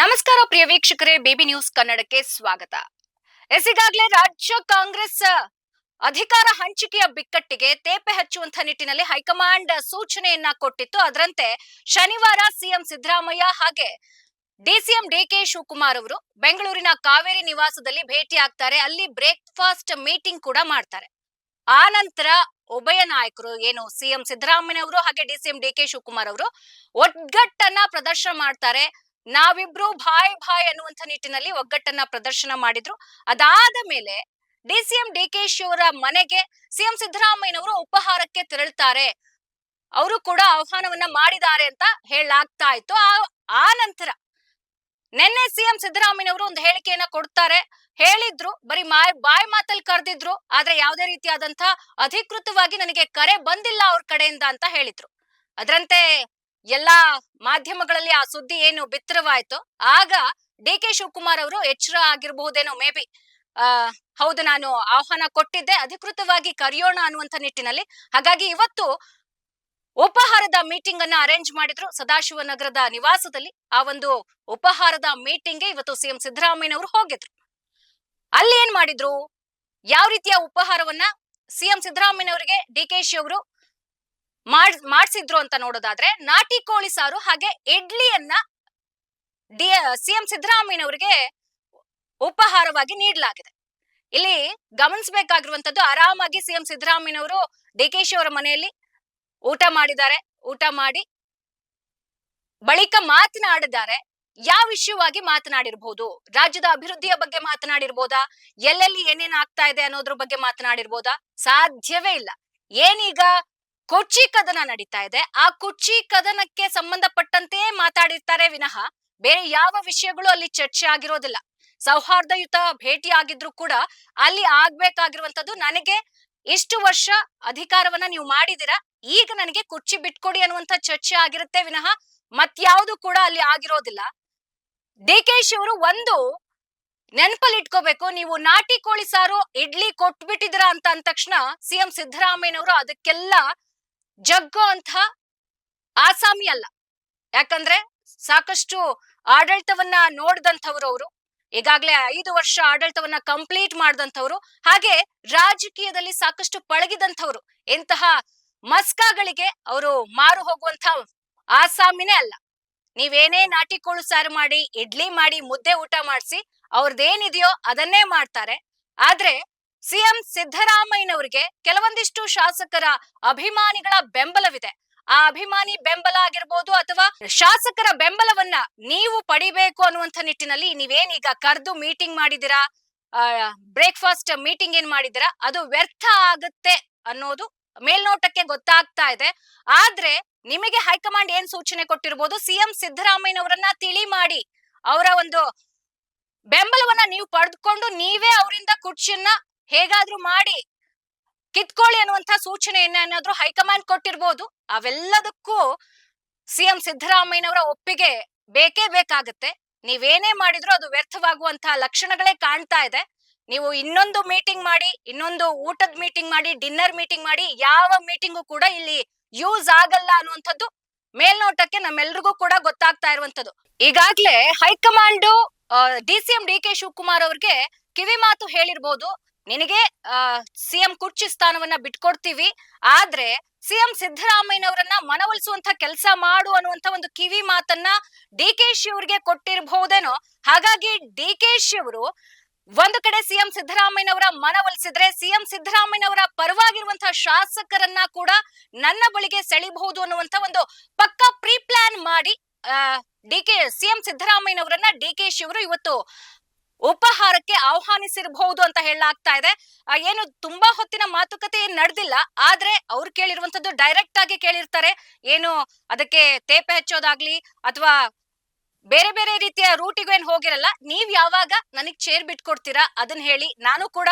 ನಮಸ್ಕಾರ ಪ್ರಿಯ ವೀಕ್ಷಕರೇ, baby news ಕನ್ನಡಕ್ಕೆ ಸ್ವಾಗತ. ಎಸ್ ರಾಜ್ಯ ಕಾಂಗ್ರೆಸ್ ಅಧಿಕಾರ ಹಂಚಿಕೆಯ ಬಿಕ್ಕಟ್ಟಿಗೆ ತೇಪೆ ಹಚ್ಚುವಂತ ನಿಟ್ಟಿನಲ್ಲಿ ಹೈಕಮಾಂಡ್ ಸೂಚನೆಯನ್ನ ಕೊಟ್ಟಿತ್ತು. ಅದರಂತೆ ಶನಿವಾರ ಸಿಎಂ ಸಿದ್ದರಾಮಯ್ಯ ಹಾಗೆ ಡಿಸಿಎಂ ಡಿಕೆ ಶಿವಕುಮಾರ್ ಅವರು ಬೆಂಗಳೂರಿನ ಕಾವೇರಿ ನಿವಾಸದಲ್ಲಿ ಭೇಟಿ ಆಗ್ತಾರೆ. ಅಲ್ಲಿ ಬ್ರೇಕ್ಫಾಸ್ಟ್ ಮೀಟಿಂಗ್ ಕೂಡ ಮಾಡ್ತಾರೆ. ಆ ನಂತರ ಉಭಯ ನಾಯಕರು, ಏನು ಸಿಎಂ ಸಿದ್ದರಾಮಯ್ಯನವರು ಹಾಗೆ ಡಿಸಿಎಂ ಡಿಕೆ ಶಿವಕುಮಾರ್ ಅವರು ಒಗ್ಗಟ್ಟನ್ನ ಪ್ರದರ್ಶನ ಮಾಡ್ತಾರೆ. ನಾವಿಬ್ರು ಭಾಯ್ ಭಾಯ್ ಅನ್ನುವಂಥ ನಿಟ್ಟಿನಲ್ಲಿ ಒಗ್ಗಟ್ಟನ್ನ ಪ್ರದರ್ಶನ ಮಾಡಿದ್ರು. ಅದಾದ ಮೇಲೆ ಡಿ ಸಿಎಂ ಡಿ ಕೆ ಶಿವರ ಮನೆಗೆ ಸಿಎಂ ಸಿದ್ದರಾಮಯ್ಯನವರು ಉಪಹಾರಕ್ಕೆ ತೆರಳುತ್ತಾರೆ ಅವರು ಕೂಡ ಆಹ್ವಾನವನ್ನ ಮಾಡಿದ್ದಾರೆ ಅಂತ ಹೇಳಲಾಗ್ತಾ ಇತ್ತು. ಆ ನಂತರ ನಿನ್ನೆ ಸಿಎಂ ಸಿದ್ದರಾಮಯ್ಯನವರು ಒಂದು ಹೇಳಿಕೆಯನ್ನ ಕೊಡ್ತಾರೆ. ಹೇಳಿದ್ರು, ಬರೀ ಮಾಯ್, ಬಾಯ್ ಮಾತಲ್ಲಿ ಕರೆದಿದ್ರು, ಆದ್ರೆ ಯಾವುದೇ ರೀತಿಯಾದಂತ ಅಧಿಕೃತವಾಗಿ ನನಗೆ ಕರೆ ಬಂದಿಲ್ಲ ಅವ್ರ ಕಡೆಯಿಂದ ಅಂತ ಹೇಳಿದ್ರು. ಅದರಂತೆ ಎಲ್ಲಾ ಮಾಧ್ಯಮಗಳಲ್ಲಿ ಆ ಸುದ್ದಿ ಏನು ಬಿತ್ತರವಾಯ್ತು. ಆಗ ಡಿ ಕೆ ಶಿವಕುಮಾರ್ ಅವರು ಎಚ್ಚರ ಆಗಿರಬಹುದೇನೋ ಮೇ ಬಿ. ಆ, ಹೌದು, ನಾನು ಆಹ್ವಾನ ಕೊಟ್ಟಿದ್ದೆ. ಅಧಿಕೃತವಾಗಿ ಕರೆಯೋಣ ಅನ್ನುವಂಥ ನಿಟ್ಟಿನಲ್ಲಿ. ಹಾಗಾಗಿ ಇವತ್ತು ಉಪಹಾರದ ಮೀಟಿಂಗ್ ಅನ್ನ ಅರೇಂಜ್ ಮಾಡಿದ್ರು ಸದಾಶಿವನಗರದ ನಿವಾಸದಲ್ಲಿ. ಆ ಒಂದು ಉಪಹಾರದ ಮೀಟಿಂಗ್ಗೆ ಇವತ್ತು ಸಿಎಂ ಸಿದ್ದರಾಮಯ್ಯನವರು ಹೋಗಿದ್ರು. ಅಲ್ಲಿ ಏನ್ ಮಾಡಿದ್ರು? ಯಾವ ರೀತಿಯ ಉಪಹಾರವನ್ನ ಸಿಎಂ ಸಿದ್ದರಾಮಯ್ಯನವರಿಗೆ ಡಿ ಕೆ ಶಿ ಅವರು ಮಾಡ್ ಮಾಡ್ಸಿದ್ರು ಅಂತ ನೋಡೋದಾದ್ರೆ ನಾಟಿ ಕೋಳಿ ಸಾರು ಹಾಗೆ ಇಡ್ಲಿಯನ್ನ ಡಿ, ಸಿಎಂ ಸಿದ್ದರಾಮಯ್ಯನವರಿಗೆ ಉಪಹಾರವಾಗಿ ನೀಡಲಾಗಿದೆ. ಇಲ್ಲಿ ಗಮನಿಸಬೇಕಾಗಿರುವಂತದ್ದು ಆರಾಮಾಗಿ ಸಿಎಂ ಸಿದ್ದರಾಮಯ್ಯನವರು ಡಿ ಕೆ ಶಿ ಅವರ ಮನೆಯಲ್ಲಿ ಊಟ ಮಾಡಿದ್ದಾರೆ. ಊಟ ಮಾಡಿ ಬಳಿಕ ಮಾತನಾಡಿದ್ದಾರೆ. ಯಾವ ವಿಷಯವಾಗಿ ಮಾತನಾಡಿರ್ಬೋದು? ರಾಜ್ಯದ ಅಭಿವೃದ್ಧಿಯ ಬಗ್ಗೆ ಮಾತನಾಡಿರ್ಬೋದಾ? ಎಲ್ಲೆಲ್ಲಿ ಏನೇನ್ ಆಗ್ತಾ ಇದೆ ಅನ್ನೋದ್ರ ಬಗ್ಗೆ ಮಾತನಾಡಿರ್ಬೋದಾ? ಸಾಧ್ಯವೇ ಇಲ್ಲ. ಏನೀಗ ಕುರ್ಚಿ ಕದನ ನಡೀತಾ ಇದೆ. ಆ ಕುರ್ಚಿ ಕದನಕ್ಕೆ ಸಂಬಂಧಪಟ್ಟಂತೆಯೇ ಮಾತಾಡಿರ್ತಾರೆ ವಿನಃ ಬೇರೆ ಯಾವ ವಿಷಯಗಳು ಅಲ್ಲಿ ಚರ್ಚೆ ಆಗಿರೋದಿಲ್ಲ. ಸೌಹಾರ್ದಯುತ ಭೇಟಿ ಆಗಿದ್ರು ಕೂಡ ಅಲ್ಲಿ ಆಗ್ಬೇಕಾಗಿರುವಂತದ್ದು ನನಗೆ ಇಷ್ಟು ವರ್ಷ ಅಧಿಕಾರವನ್ನ ನೀವು ಮಾಡಿದಿರಾ ಈಗ ನನಗೆ ಕುರ್ಚಿ ಬಿಟ್ಕೊಡಿ ಅನ್ನುವಂತ ಚರ್ಚೆ ಆಗಿರುತ್ತೆ ವಿನಃ ಮತ್ಯಾವುದು ಕೂಡ ಅಲ್ಲಿ ಆಗಿರೋದಿಲ್ಲ. ಡಿ ಕೆ ಶಿ ಅವರು ಒಂದು ನೆನಪಲ್ಲಿ ಇಟ್ಕೋಬೇಕು ನೀವು ನಾಟಿ ಕೋಳಿ ಸಾರು ಇಡ್ಲಿ ಕೊಟ್ಬಿಟ್ಟಿದ್ರ ಅಂತ ಅಂದ ತಕ್ಷಣ ಸಿಎಂ ಸಿದ್ದರಾಮಯ್ಯನವರು ಅದಕ್ಕೆಲ್ಲ ಜಗ್ಗೋ ಅಂತ ಆಸಾಮಿ ಅಲ್ಲ. ಯಾಕಂದ್ರೆ ಸಾಕಷ್ಟು ಆಡಳಿತವನ್ನ ನೋಡಿದಂಥವ್ರು ಅವರು. ಈಗಾಗಲೇ ಐದು ವರ್ಷ ಆಡಳಿತವನ್ನ ಕಂಪ್ಲೀಟ್ ಮಾಡಿದಂಥವ್ರು. ಹಾಗೆ ರಾಜಕೀಯದಲ್ಲಿ ಸಾಕಷ್ಟು ಪಳಗಿದಂಥವ್ರು. ಇಂತಹ ಮಸ್ಕಾಗಳಿಗೆ ಅವರು ಮಾರು ಹೋಗುವಂತ ಆಸಾಮಿನೇ ಅಲ್ಲ. ನೀವೇನೇ ನಾಟಿ ಕೋಳು ಸಾರು ಮಾಡಿ, ಇಡ್ಲಿ ಮಾಡಿ, ಮುದ್ದೆ ಊಟ ಮಾಡಿಸಿ ಅವ್ರದ್ದೇನಿದೆಯೋ ಅದನ್ನೇ ಮಾಡ್ತಾರೆ. ಆದ್ರೆ ಸಿಎಂ ಸಿದ್ದರಾಮಯ್ಯನವರಿಗೆ ಕೆಲವೊಂದಿಷ್ಟು ಶಾಸಕರ ಅಭಿಮಾನಿಗಳ ಬೆಂಬಲವಿದೆ. ಆ ಅಭಿಮಾನಿ ಬೆಂಬಲ ಆಗಿರ್ಬೋದು ಅಥವಾ ಶಾಸಕರ ಬೆಂಬಲವನ್ನ ನೀವು ಪಡಿಬೇಕು ಅನ್ನುವಂಥ ನಿಟ್ಟಿನಲ್ಲಿ ನೀವೇನೀಗ ಕರೆದು ಮೀಟಿಂಗ್ ಮಾಡಿದಿರಾ ಬ್ರೇಕ್ಫಾಸ್ಟ್ ಮೀಟಿಂಗ್ ಏನ್ ಮಾಡಿದಿರಾ ಅದು ವ್ಯರ್ಥ ಆಗುತ್ತೆ ಅನ್ನೋದು ಮೇಲ್ನೋಟಕ್ಕೆ ಗೊತ್ತಾಗ್ತಾ ಇದೆ. ಆದ್ರೆ ನಿಮಗೆ ಹೈಕಮಾಂಡ್ ಏನ್ ಸೂಚನೆ ಕೊಟ್ಟಿರ್ಬೋದು? ಸಿಎಂ ಸಿದ್ದರಾಮಯ್ಯನವರನ್ನ ತಿಳಿ ಮಾಡಿ ಅವರ ಒಂದು ಬೆಂಬಲವನ್ನ ನೀವು ಪಡೆದುಕೊಂಡು ನೀವೇ ಅವರಿಂದ ಕುರ್ಚಿಯನ್ನ ಹೇಗಾದ್ರೂ ಮಾಡಿ ಕಿತ್ಕೊಳ್ಳಿ ಅನ್ನುವಂತ ಸೂಚನೆಯನ್ನ ಏನಾದ್ರೂ ಹೈಕಮಾಂಡ್ ಕೊಟ್ಟಿರ್ಬೋದು, ಅವೆಲ್ಲದಕ್ಕೂ ಸಿಎಂ ಸಿದ್ದರಾಮಯ್ಯನವರ ಒಪ್ಪಿಗೆ ಬೇಕೇ ಬೇಕಾಗುತ್ತೆ. ನೀವೇನೇ ಮಾಡಿದ್ರು ಅದು ವ್ಯರ್ಥವಾಗುವಂತಹ ಲಕ್ಷಣಗಳೇ ಕಾಣ್ತಾ ಇದೆ. ನೀವು ಇನ್ನೊಂದು ಮೀಟಿಂಗ್ ಮಾಡಿ, ಇನ್ನೊಂದು ಊಟದ ಮೀಟಿಂಗ್ ಮಾಡಿ, ಡಿನ್ನರ್ ಮೀಟಿಂಗ್ ಮಾಡಿ, ಯಾವ ಮೀಟಿಂಗು ಕೂಡ ಇಲ್ಲಿ ಯೂಸ್ ಆಗಲ್ಲ ಅನ್ನುವಂಥದ್ದು ಮೇಲ್ನೋಟಕ್ಕೆ ನಮ್ಮೆಲ್ರಿಗೂ ಕೂಡ ಗೊತ್ತಾಗ್ತಾ ಇರುವಂತದ್ದು ಈಗಾಗ್ಲೇ high command D C M D K Shivakumar ಅವ್ರಿಗೆ ಕಿವಿ ಮಾತು ಹೇಳಿರ್ಬೋದು ನಿನಗೆ ಸಿಎಂ ಕುರ್ಚಿ ಸ್ಥಾನವನ್ನ ಬಿಟ್ಕೊಡ್ತೀವಿ. ಆದ್ರೆ, ಸಿಎಂ ಸಿದ್ದರಾಮಯ್ಯನವರನ್ನ ಮನವೊಲಿಸುವಂತ ಕೆಲಸ ಮಾಡು ಅನ್ನುವಂತ ಒಂದು ಕಿವಿ ಮಾತನ್ನ ಡಿ ಕೆ ಶಿ ಅವ್ರಿಗೆ ಕೊಟ್ಟಿರಬಹುದೇನೋ, ಹಾಗಾಗಿ ಡಿ ಕೆ ಶಿ ಅವರು ಒಂದು ಕಡೆ ಸಿಎಂ ಸಿದ್ದರಾಮಯ್ಯನವರ ಮನವೊಲಿಸಿದ್ರೆ, ಸಿಎಂ ಸಿದ್ದರಾಮಯ್ಯನವರ ಪರವಾಗಿರುವಂತಹ ಶಾಸಕರನ್ನ ಕೂಡ ನನ್ನ ಬಳಿಗೆ ಸೆಳಿಬಹುದು ಅನ್ನುವಂತ ಒಂದು ಪಕ್ಕ ಪ್ರೀ ಪ್ಲಾನ್ ಮಾಡಿ ಡಿ ಕೆ ಸಿಎಂ ಸಿದ್ದರಾಮಯ್ಯನವರನ್ನ ಡಿ ಕೆ ಶಿ ಅವರು ಇವತ್ತು ಉಪಹಾರಕ್ಕೆ ಆಹ್ವಾನಿಸಿರಬಹುದು ಅಂತ ಹೇಳಲಾಗ್ತಾ ಇದೆ. ಏನು ತುಂಬಾ ಹೊತ್ತಿನ ಮಾತುಕತೆ ಏನ್ ನಡೆದಿಲ್ಲ. ಆದ್ರೆ ಅವ್ರು ಕೇಳಿರುವಂತದ್ದು ಡೈರೆಕ್ಟ್ ಆಗಿ ಕೇಳಿರ್ತಾರೆ. ಏನು ಅದಕ್ಕೆ ತೇಪೆ ಹಚ್ಚೋದಾಗ್ಲಿ ಅಥವಾ ಬೇರೆ ಬೇರೆ ರೀತಿಯ ರೂಟಿಗೂ ಏನ್ ಹೋಗಿರಲ್ಲ. ನೀವ್ ಯಾವಾಗ ನನಗ್ ಚೇರ್ ಬಿಟ್ಕೊಡ್ತೀರಾ ಅದನ್ನ ಹೇಳಿ ನಾನು ಕೂಡ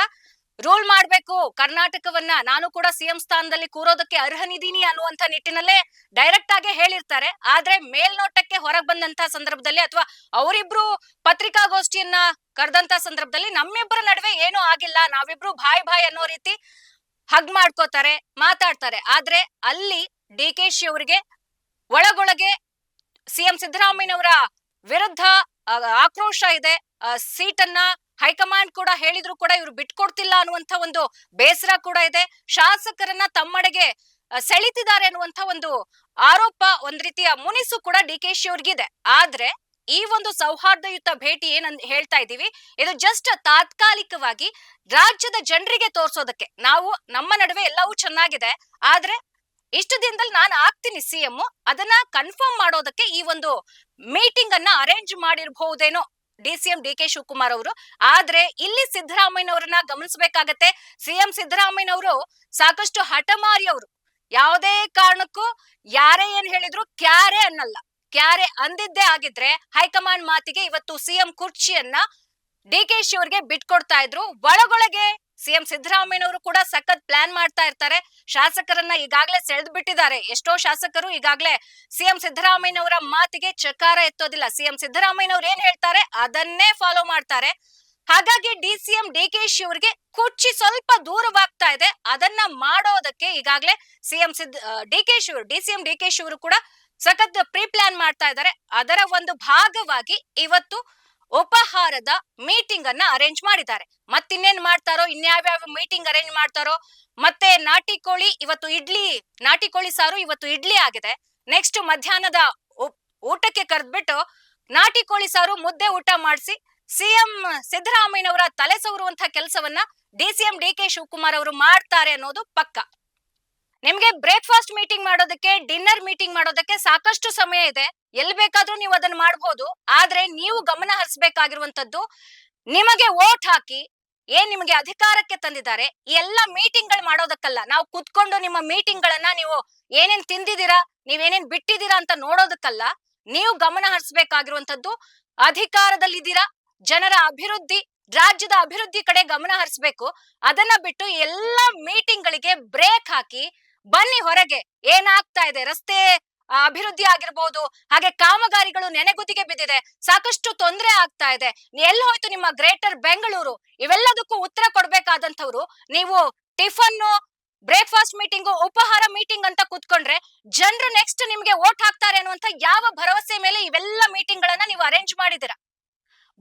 ರೂಲ್ ಮಾಡ್ಬೇಕು. ಕರ್ನಾಟಕವನ್ನ ನಾನು ಕೂಡ ಸಿಎಂ ಸ್ಥಾನದಲ್ಲಿ ಕೂರೋದಕ್ಕೆ ಅರ್ಹನಿದೀನಿ ಅನ್ನುವಂತ ನಿಟ್ಟಿನಲ್ಲೇ ಡೈರೆಕ್ಟ್ ಆಗಿ ಹೇಳಿರ್ತಾರೆ. ಆದ್ರೆ ಮೇಲ್ನೋಟಕ್ಕೆ ಹೊರಗೆ ಬಂದಂತ ಸಂದರ್ಭದಲ್ಲಿ ಅಥವಾ ಅವರಿಬ್ರು ಪತ್ರಿಕಾಗೋಷ್ಠಿಯನ್ನ ಕರೆದಂತ ಸಂದರ್ಭದಲ್ಲಿ ನಮ್ಮಿಬ್ಬರ ನಡುವೆ ಏನೂ ಆಗಿಲ್ಲ. ನಾವಿಬ್ರು ಬಾಯ್ ಬಾಯ್ ಅನ್ನೋ ರೀತಿ ಹಗ್ ಮಾಡ್ಕೋತಾರೆ, ಮಾತಾಡ್ತಾರೆ. ಆದ್ರೆ ಅಲ್ಲಿ ಡಿ ಕೆ ಶಿ ಅವರಿಗೆ ಒಳಗೊಳಗೆ ಸಿಎಂ ಸಿದ್ದರಾಮಯ್ಯನವರ ವಿರುದ್ಧ ಆಕ್ರೋಶ ಇದೆ. ಸೀಟನ್ನ ಹೈಕಮಾಂಡ್ ಕೂಡ ಹೇಳಿದ್ರು ಕೂಡ ಇವರು ಬಿಟ್ಕೊಡ್ತಿಲ್ಲ ಅನ್ನುವಂತ ಒಂದು ಬೇಸರ ಕೂಡ ಇದೆ. ಶಾಸಕರನ್ನ ತಮ್ಮಡೆಗೆ ಸೆಳಿತಿದ್ದಾರೆ ಅನ್ನುವಂತ ಒಂದು ಆರೋಪ ಒಂದ್ ರೀತಿಯ ಮುನಿಸು ಕೂಡ ಡಿ ಕೆ ಶಿ ಅವ್ರಿಗಿದೆ. ಆದ್ರೆ ಈ ಒಂದು ಸೌಹಾರ್ದಯುತ ಭೇಟಿ ಏನಂತ ಹೇಳ್ತಾ ಇದೀವಿ ಇದು ಜಸ್ಟ್ ತಾತ್ಕಾಲಿಕವಾಗಿ ರಾಜ್ಯದ ಜನರಿಗೆ ತೋರ್ಸೋದಕ್ಕೆ. ನಾವು ನಮ್ಮ ನಡುವೆ ಎಲ್ಲವೂ ಚೆನ್ನಾಗಿದೆ, ಆದ್ರೆ ಇಷ್ಟು ದಿನದಲ್ಲಿ ನಾನು ಆಗ್ತೀನಿ ಸಿಎಂ ಅದನ್ನ ಕನ್ಫರ್ಮ್ ಮಾಡೋದಕ್ಕೆ ಈ ಒಂದು ಮೀಟಿಂಗ್ ಅನ್ನ arrange ಮಾಡಿರಬಹುದೇನೋ D C M D K Shivakumar ಅವರು. ಆದ್ರೆ ಇಲ್ಲಿ ಸಿದ್ದರಾಮಯ್ಯನವರನ್ನ ಗಮನಿಸಬೇಕಾಗತ್ತೆ. ಸಿಎಂ ಸಿದ್ದರಾಮಯ್ಯನವರು ಸಾಕಷ್ಟು ಹಠಮಾರಿಯವರು ಯಾವುದೇ ಕಾರಣಕ್ಕೂ ಯಾರೇ ಏನ್ ಹೇಳಿದ್ರು ಕ್ಯಾರೆ ಅನ್ನಲ್ಲ. ಕ್ಯಾರೆ ಅಂದಿದ್ದೇ ಆಗಿದ್ರೆ ಹೈಕಮಾಂಡ್ ಮಾತಿಗೆ ಇವತ್ತು ಸಿಎಂ ಕುರ್ಚಿಯನ್ನ ಡಿ ಕೆ ಶಿ ಅವರಿಗೆ ಬಿಟ್ಕೊಡ್ತಾ ಇದ್ರು. ಒಳಗೊಳಗೆ ಸಿಎಂ ಸಿದ್ದರಾಮಯ್ಯನವರು ಕೂಡ ಸಖತ್ ಪ್ಲಾನ್ ಮಾಡ್ತಾ ಇರ್ತಾರೆ. ಶಾಸಕರನ್ನ ಈಗಾಗಲೇ ಸೆಳೆದು ಬಿಟ್ಟಿದ್ದಾರೆ ಎಷ್ಟೋ ಶಾಸಕರು ಈಗಾಗಲೇ ಸಿಎಂ ಸಿದ್ದರಾಮಯ್ಯನವರ ಮಾತಿಗೆ ಚಕಾರ ಎತ್ತೋದಿಲ್ಲ. ಸಿಎಂ ಸಿದ್ದರಾಮಯ್ಯನವ್ರು ಏನ್ ಹೇಳ್ತಾರೆ? ಅದನ್ನೇ ಫಾಲೋ ಮಾಡ್ತಾರೆ. ಹಾಗಾಗಿ D CM D K Shi ಅವರಿಗೆ ಕುರ್ಚಿ ಸ್ವಲ್ಪ ದೂರವಾಗ್ತಾ ಇದೆ. ಅದನ್ನ ಮಾಡೋದಕ್ಕೆ ಈಗಾಗಲೇ CM Sid D K Shi D CM D K Shi ಅವರು ಕೂಡ ಸಖತ್ ಪ್ರೀ ಪ್ಲಾನ್ ಮಾಡ್ತಾ ಇದ್ದಾರೆ. ಅದರ ಒಂದು ಭಾಗವಾಗಿ ಇವತ್ತು ಉಪಹಾರದ ಮೀಟಿಂಗ್ ಅನ್ನ ಅರೇಂಜ್ ಮಾಡಿದ್ದಾರೆ. ಮತ್ತಿನ್ನೇನ್ ಮಾಡ್ತಾರೋ, ಇನ್ಯಾವ್ಯಾವ ಮೀಟಿಂಗ್ ಅರೇಂಜ್ ಮಾಡ್ತಾರೋ, ಮತ್ತೆ ನಾಟಿ ಕೋಳಿ ಇವತ್ತು ಇಡ್ಲಿ, ನಾಟಿ ಕೋಳಿ ಸಾರು ಇವತ್ತು ಇಡ್ಲಿ ಆಗಿದೆ. ನೆಕ್ಸ್ಟ್ ಮಧ್ಯಾಹ್ನದ ಊಟಕ್ಕೆ ಕರೆದ್ಬಿಟ್ಟು ನಾಟಿ ಕೋಳಿ ಸಾರು ಮುದ್ದೆ ಊಟ ಮಾಡಿಸಿ, ಸಿಎಂ ಸಿದ್ದರಾಮಯ್ಯನವರ ತಲೆ ಸವರುವಂತಹ ಕೆಲಸವನ್ನ D CM D K Shivakumar ಅವರು ಮಾಡ್ತಾರೆ ಅನ್ನೋದು ಪಕ್ಕ. ನಿಮ್ಗೆ ಬ್ರೇಕ್ಫಾಸ್ಟ್ ಮೀಟಿಂಗ್ ಮಾಡೋದಕ್ಕೆ ಡಿನ್ನರ್ ಮೀಟಿಂಗ್ ಮಾಡೋದಕ್ಕೆ ಸಾಕಷ್ಟು ಸಮಯ ಇದೆ. ಎಲ್ಲಿ ಬೇಕಾದ್ರೂ ನೀವು ಅದನ್ನ ಮಾಡಬಹುದು ಆದ್ರೆ ನೀವು ಗಮನ ಹರಿಸಬೇಕಾಗಿರುವಂತದ್ದು ನಿಮಗೆ ವೋಟ್ ಹಾಕಿ ಏನ್ ನಿಮಗೆ ಅಧಿಕಾರಕ್ಕೆ ತಂದಿದ್ದಾರೆ, ಈ ಎಲ್ಲ ಮೀಟಿಂಗ್ಗಳು ಮಾಡೋದಕ್ಕಲ್ಲ. ನಾವು ಕುತ್ಕೊಂಡು ನಿಮ್ಮ ಮೀಟಿಂಗ್ ಗಳನ್ನ ನೀವು ಏನೇನ್ ತಿಂದಿದ್ದೀರಾ, ನೀವೇನೇನ್ ಬಿಟ್ಟಿದ್ದೀರಾ ಅಂತ ನೋಡೋದಕ್ಕಲ್ಲ. ನೀವು ಗಮನ ಹರಿಸಬೇಕಾಗಿರುವಂತದ್ದು ಅಧಿಕಾರದಲ್ಲಿದ್ದೀರಾ, ಜನರ ಅಭಿವೃದ್ಧಿ, ರಾಜ್ಯದ ಅಭಿವೃದ್ಧಿ ಕಡೆ ಗಮನ ಹರಿಸಬೇಕು. ಅದನ್ನ ಬಿಟ್ಟು ಎಲ್ಲ ಮೀಟಿಂಗ್ ಗಳಿಗೆ ಬ್ರೇಕ್ ಹಾಕಿ ಬನ್ನಿ ಹೊರಗೆ. ಏನಾಗ್ತಾ ಇದೆ? ರಸ್ತೆ ಅಭಿವೃದ್ಧಿ ಆಗಿರ್ಬೋದು, ಹಾಗೆ ಕಾಮಗಾರಿಗಳು ನೆನೆಗುದಿಗೆ ಬಿದ್ದಿದೆ. ಸಾಕಷ್ಟು ತೊಂದರೆ ಆಗ್ತಾ ಇದೆ. ಎಲ್ಲಿ ಹೋಯ್ತು ನಿಮ್ಮ ಗ್ರೇಟರ್ ಬೆಂಗಳೂರು? ಇವೆಲ್ಲದಕ್ಕೂ ಉತ್ತರ ಕೊಡ್ಬೇಕಾದಂಥವ್ರು. ನೀವು ಟಿಫನ್ನು, ಬ್ರೇಕ್ಫಾಸ್ಟ್ ಮೀಟಿಂಗು, ಉಪಹಾರ ಮೀಟಿಂಗ್ ಅಂತ ಕೂತ್ಕೊಂಡ್ರೆ ಜನರು ನೆಕ್ಸ್ಟ್ ನಿಮ್ಗೆ ವೋಟ್ ಹಾಕ್ತಾರೆ ಅನ್ನುವಂತ ಯಾವ ಭರವಸೆ ಮೇಲೆ ಇವೆಲ್ಲ ಮೀಟಿಂಗ್ ಗಳನ್ನ ನೀವು ಅರೇಂಜ್ ಮಾಡಿದಿರ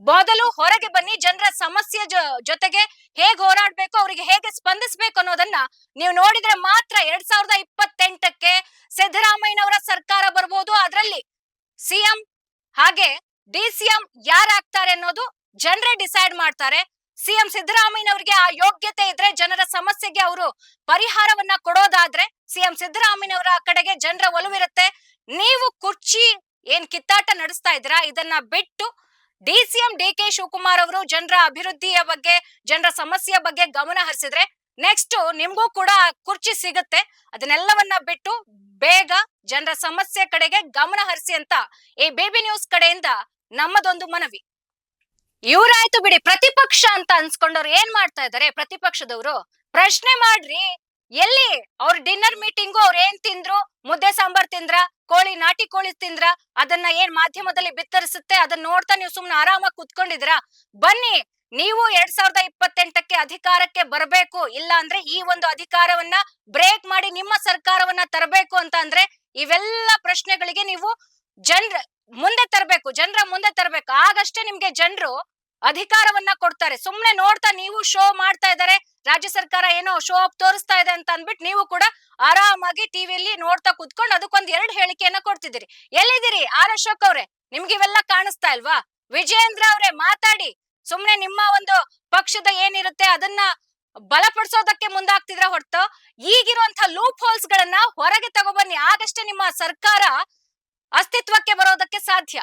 ಮೊದಲು ಹೊರಗೆ ಬನ್ನಿ, ಜನರ ಸಮಸ್ಯೆ ಜೊತೆಗೆ ಹೇಗೆ ಹೋರಾಡ್ಬೇಕು, ಅವರಿಗೆ ಹೇಗೆ ಸ್ಪಂದಿಸ್ಬೇಕು ಅನ್ನೋದನ್ನ ನೀವು ನೋಡಿದ್ರೆ ಮಾತ್ರ ಎರಡ್ ಸಾವಿರದ ಇಪ್ಪತ್ತೆಂಟಕ್ಕೆ ಸಿದ್ದರಾಮಯ್ಯನವರ ಸರ್ಕಾರ ಬರ್ಬೋದು. ಅದರಲ್ಲಿ ಸಿಎಂ ಹಾಗೆ ಡಿ ಸಿಎಂ ಯಾರಾಗ್ತಾರೆ ಅನ್ನೋದು ಜನರೇ ಡಿಸೈಡ್ ಮಾಡ್ತಾರೆ. ಸಿಎಂ ಸಿದ್ದರಾಮಯ್ಯನವರಿಗೆ ಆ ಯೋಗ್ಯತೆ ಇದ್ರೆ ಜನರ ಸಮಸ್ಯೆಗೆ ಅವರು ಪರಿಹಾರವನ್ನ ಕೊಡೋದಾದ್ರೆ ಸಿಎಂ ಸಿದ್ದರಾಮಯ್ಯನವರ ಕಡೆಗೆ ಜನರ ಒಲವಿರುತ್ತೆ. ನೀವು ಕುರ್ಚಿ ಏನ್ ಕಿತ್ತಾಟ ನಡೆಸ್ತಾ ಇದ್ದೀರಾ, ಇದನ್ನ ಬಿಟ್ಟು D CM D K Shivakumar ಅವರು ಜನರ ಅಭಿವೃದ್ಧಿಯ ಬಗ್ಗೆ, ಜನರ ಸಮಸ್ಯೆಯ ಬಗ್ಗೆ ಗಮನ ಹರಿಸಿದ್ರೆ ನೆಕ್ಸ್ಟ್ ನಿಮ್ಗೂ ಕೂಡ ಕುರ್ಚಿ ಸಿಗುತ್ತೆ. ಅದನ್ನೆಲ್ಲವನ್ನ ಬಿಟ್ಟು ಬೇಗ ಜನರ ಸಮಸ್ಯೆ ಕಡೆಗೆ ಗಮನ ಹರಿಸಿ ಅಂತ ಈ ಬೇಬಿ ನ್ಯೂಸ್ ಕಡೆಯಿಂದ ನಮ್ಮದೊಂದು ಮನವಿ. ಇವರಾಯ್ತು ಬಿಡಿ, ಪ್ರತಿಪಕ್ಷ ಅಂತ ಅನ್ಸ್ಕೊಂಡವ್ರು ಏನ್ ಮಾಡ್ತಾ ಇದಾರೆ ಪ್ರತಿಪಕ್ಷದವರು? ಪ್ರಶ್ನೆ ಮಾಡ್ರಿ. ಎಲ್ಲಿ? ಅವ್ರ ಡಿನ್ನರ್ ಮೀಟಿಂಗು ಅವ್ರ ಏನ್ ತಿಂದ್ರು? ಮುದ್ದೆ ಸಾಂಬಾರ್ ತಿಂದ್ರ? ಕೋಳಿ, ನಾಟಿ ಕೋಳಿ ತಿಂದ್ರ? ಅದನ್ನ ಏನ್ ಮಾಧ್ಯಮದಲ್ಲಿ ಬಿತ್ತರಿಸುತ್ತೆ? ಅದನ್ನ ನೋಡ್ತಾ ನೀವು ಸುಮ್ನೆ ಆರಾಮಾಗಿ ಕುತ್ಕೊಂಡಿದ್ರ ಬನ್ನಿ, ನೀವು ಎರಡ್ ಸಾವಿರದ ಇಪ್ಪತ್ತೆಂಟಕ್ಕೆ ಅಧಿಕಾರಕ್ಕೆ ಬರಬೇಕು. ಇಲ್ಲ ಅಂದ್ರೆ ಈ ಒಂದು ಅಧಿಕಾರವನ್ನ ಬ್ರೇಕ್ ಮಾಡಿ ನಿಮ್ಮ ಸರ್ಕಾರವನ್ನ ತರಬೇಕು ಅಂತ ಅಂದ್ರೆ ಇವೆಲ್ಲ ಪ್ರಶ್ನೆಗಳಿಗೆ ನೀವು ಜನರ ಮುಂದೆ ತರಬೇಕು, ಜನರ ಮುಂದೆ ತರಬೇಕು. ಆಗಷ್ಟೇ ನಿಮ್ಗೆ ಜನರು ಅಧಿಕಾರವನ್ನ ಕೊಡ್ತಾರೆ. ಸುಮ್ನೆ ನೋಡ್ತಾ ನೀವು ಶೋ ಮಾಡ್ತಾ ಇದ್ದಾರೆ, ರಾಜ್ಯ ಸರ್ಕಾರ ಏನೋ ಶೋ ಅಪ್ ತೋರಿಸ್ತಾ ಇದೆ ಅಂತ ಅಂದ್ಬಿಟ್ಟು ನೀವು ಕೂಡ ಆರಾಮಾಗಿ ಟಿವಿಯಲ್ಲಿ ನೋಡ್ತಾ ಕುತ್ಕೊಂಡು ಅದಕ್ಕೊಂದ್ ಎರಡು ಹೇಳಿಕೆಯನ್ನ ಕೊಡ್ತಿದ್ದೀರಿ. ಎಲ್ಲಿದ್ದೀರಿ ಆರ್ ಅಶೋಕ್ ಅವ್ರೆ? ನಿಮ್ಗೆ ಇವೆಲ್ಲ ಕಾಣಿಸ್ತಾ ಇಲ್ವಾ? ವಿಜಯೇಂದ್ರ ಅವ್ರೆ, ಮಾತಾಡಿ. ಸುಮ್ನೆ ನಿಮ್ಮ ಒಂದು ಪಕ್ಷದ ಏನಿರುತ್ತೆ ಅದನ್ನ ಬಲಪಡಿಸೋದಕ್ಕೆ ಮುಂದಾಗ್ತಿದ್ರ ಹೊರತು ಈಗಿರುವಂತಹ ಲೂಪ್ ಹೋಲ್ಸ್ ಗಳನ್ನ ಹೊರಗೆ ತಗೊಬನ್ನಿ. ಆಗಷ್ಟೇ ನಿಮ್ಮ ಸರ್ಕಾರ ಅಸ್ತಿತ್ವಕ್ಕೆ ಬರೋದಕ್ಕೆ ಸಾಧ್ಯ.